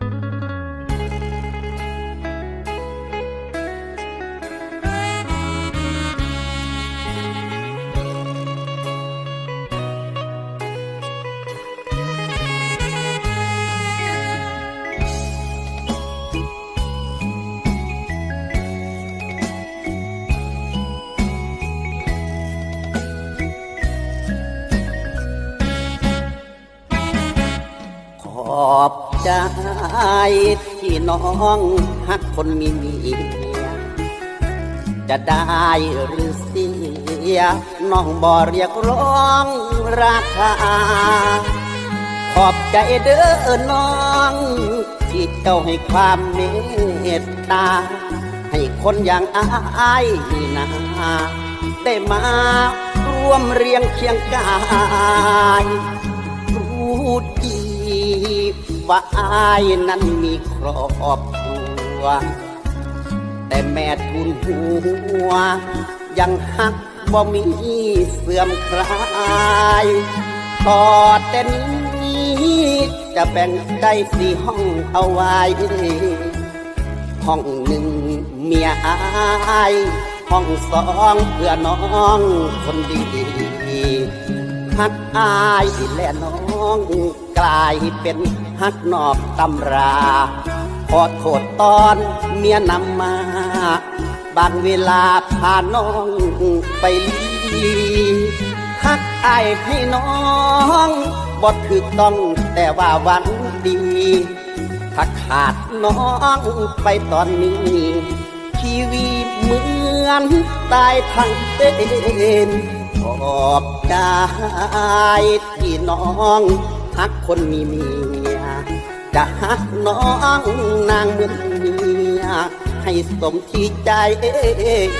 ข ใจที่น้องฮักคนมีเมียจะได้หรือเสียน้องบ่เรียกร้องราคา ขอบใจเด้อน้องที่เจ้าให้ความเมตตา ให้คนอย่างอายนี่นาได้มาร่วมเรียงเคียงกายรู้ดี ว่าอายนั้นมีครอบครัว แต่แม่ทุนหัว ยังหักบ่มีเสื่อมคลายพอแต่นี้จะแบ่งได้สี่ห้องเอาไว้ ห้องหนึ่งเมียอาย ห้องสองเพื่อน้องคนดีฮักอายและน้อง องกลายเป็นฮักนอกตำราขอโทษตอนเมียนำมาบางเวลาพาน้องไปลีฮักอายให้น้องบ่ถูกต้องแต่ว่าวังดีถ้าขาดน้องไปตอนนี้ชีวิตเหมือนตายทั้งเป็น ขอบใจที่น้องฮักคนมีเมียจะฮักน้องนางเมือนเมียให้สมที่ใจ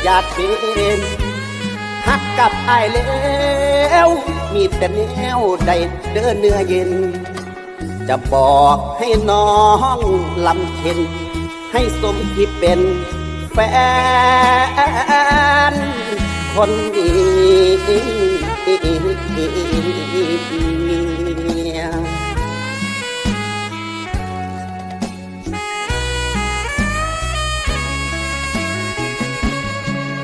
อยากเป็นฮักกับไอ้ายแล้ว มีแต่แนวใดเดินเนื้อเย็น จะบอกให้น้องลำเค็นให้สมที่เป็นแฟน คนดี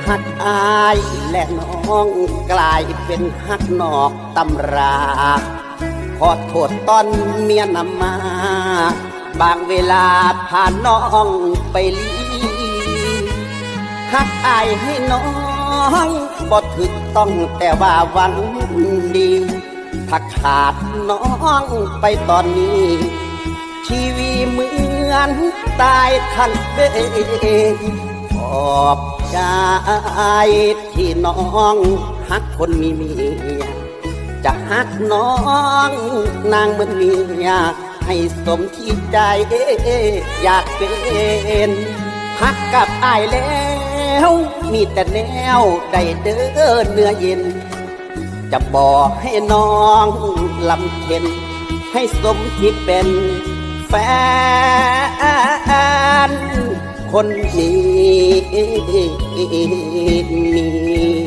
ฮักอายและน้องกลายเป็นฮักนอกตำราขอโทษตอนเมียนำมา บางเวลาพาน้องไปลีฮักอายให้น้อง บ่ถึกต้องแต่ว่าวังดีถ้าขาดน้องไปตอนนี้ ชีวิตเหมือนตายทั้งเป็นขอบใจที่น้องฮักคนมีเมียจะฮักน้องนางมือนเมียให้สมที่ใจอยากเป็นฮักกับอายแล้ว มีแต่แนวได้เดินเนื้อเย็น จะบอกให้น้องลำเค็น ให้สมที่เป็นแฟน คนนี้